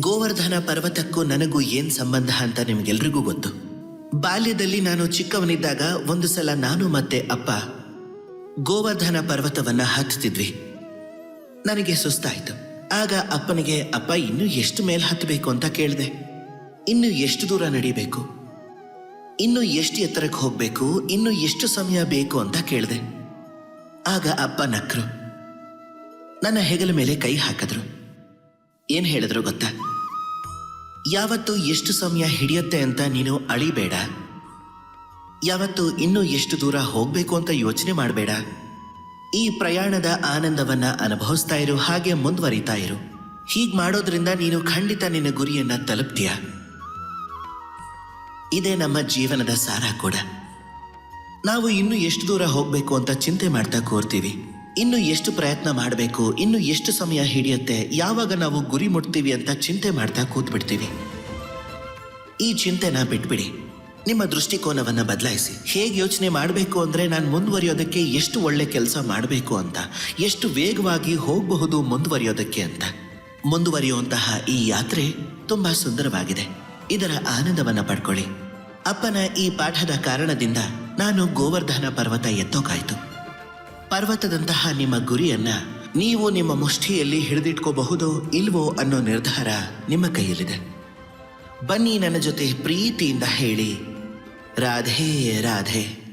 ಗೋವರ್ಧನ ಪರ್ವತಕ್ಕೂ ನನಗೂ ಏನ್ ಸಂಬಂಧ ಅಂತ ನಿಮ್ಗೆಲ್ರಿಗೂ ಗೊತ್ತು. ಬಾಲ್ಯದಲ್ಲಿ ನಾನು ಚಿಕ್ಕವನಿದ್ದಾಗ ಒಂದು ಸಲ ನಾನು ಮತ್ತೆ ಅಪ್ಪ ಗೋವರ್ಧನ ಪರ್ವತವನ್ನ ಹತ್ತುತ್ತಿದ್ವಿ. ನನಗೆ ಸುಸ್ತಾಯಿತು. ಆಗ ಅಪ್ಪನಿಗೆ, ಅಪ್ಪ, ಇನ್ನು ಎಷ್ಟು ಮೇಲ್ ಹತ್ತಬೇಕು ಅಂತ ಕೇಳಿದೆ. ಇನ್ನು ಎಷ್ಟು ದೂರ ನಡೀಬೇಕು? ಇನ್ನು ಎಷ್ಟು ಎತ್ತರಕ್ಕೆ ಹೋಗ್ಬೇಕು? ಇನ್ನು ಎಷ್ಟು ಸಮಯ ಬೇಕು? ಅಂತ ಕೇಳಿದೆ. ಆಗ ಅಪ್ಪ ನಕ್ರು. ನನ್ನ ಹೆಗಲ ಮೇಲೆ ಕೈ ಹಾಕಿದ್ರು. ಏನ್ ಹೇಳಿದ್ರು ಗೊತ್ತಾ? ಯಾವತ್ತು ಎಷ್ಟು ಸಮಯ ಹಿಡಿಯುತ್ತೆ ಅಂತ ನೀನು ಅಳಿಬೇಡ? ಯಾವತ್ತು ಇನ್ನೂ ಎಷ್ಟು ದೂರ ಹೋಗ್ಬೇಕು ಅಂತ ಯೋಚನೆ ಮಾಡಬೇಡ? ಈ ಪ್ರಯಾಣದ ಆನಂದವನ್ನ ಅನುಭವಿಸ್ತಾ ಇರು, ಹಾಗೆ ಮುಂದುವರಿತಾ ಇರು. ಹೀಗ್ ಮಾಡೋದ್ರಿಂದ ನೀನು ಖಂಡಿತ ನಿನ್ನ ಗುರಿಯನ್ನ ತಲುಪ್ತೀಯ. ಇದೇ ನಮ್ಮ ಜೀವನದ ಸಾರ ಕೂಡ. ನಾವು ಇನ್ನು ಎಷ್ಟು ದೂರ ಹೋಗ್ಬೇಕು ಅಂತ ಚಿಂತೆ ಮಾಡ್ತಾ ಕೂರ್ತೀವಿ. ಇನ್ನು ಎಷ್ಟು ಪ್ರಯತ್ನ ಮಾಡಬೇಕು, ಇನ್ನು ಎಷ್ಟು ಸಮಯ ಹಿಡಿಯುತ್ತೆ, ಯಾವಾಗ ನಾವು ಗುರಿ ಮುಟ್ತೀವಿ ಅಂತ ಚಿಂತೆ ಮಾಡ್ತಾ ಕೂತ್ಬಿಡ್ತೀವಿ. ಈ ಚಿಂತೆನ ಬಿಟ್ಬಿಡಿ. ನಿಮ್ಮ ದೃಷ್ಟಿಕೋನವನ್ನು ಬದಲಾಯಿಸಿ. ಹೇಗೆ ಯೋಚನೆ ಮಾಡಬೇಕು ಅಂದರೆ ನಾನು ಮುಂದುವರಿಯೋದಕ್ಕೆ ಎಷ್ಟು ಒಳ್ಳೆ ಕೆಲಸ ಮಾಡಬೇಕು ಅಂತ, ಎಷ್ಟು ವೇಗವಾಗಿ ಹೋಗಬಹುದು ಮುಂದುವರಿಯೋದಕ್ಕೆ ಅಂತ. ಮುಂದುವರಿಯುವಂತಹ ಈ ಯಾತ್ರೆ ತುಂಬ ಸುಂದರವಾಗಿದೆ. ಇದರ ಆನಂದವನ್ನು ಪಡ್ಕೊಳ್ಳಿ. ಅಪ್ಪನ ಈ ಪಾಠದ ಕಾರಣದಿಂದ ನಾನು ಗೋವರ್ಧನ ಪರ್ವತ ಎತ್ತೋಕಾಯ್ತು. ಪರ್ವತದಂತಹ ನಿಮ್ಮ ಗುರಿಯನ್ನ ನೀವು ನಿಮ್ಮ ಮುಷ್ಠಿಯಲ್ಲಿ ಹಿಡಿದಿಟ್ಕೋಬಹುದೋ ಇಲ್ವೋ ಅನ್ನೋ ನಿರ್ಧಾರ ನಿಮ್ಮ ಕೈಯಲ್ಲಿದೆ. ಬನ್ನಿ ನನ್ನ ಜೊತೆ ಪ್ರೀತಿಯಿಂದ ಹೇಳಿ. ರಾಧೇ ರಾಧೆ.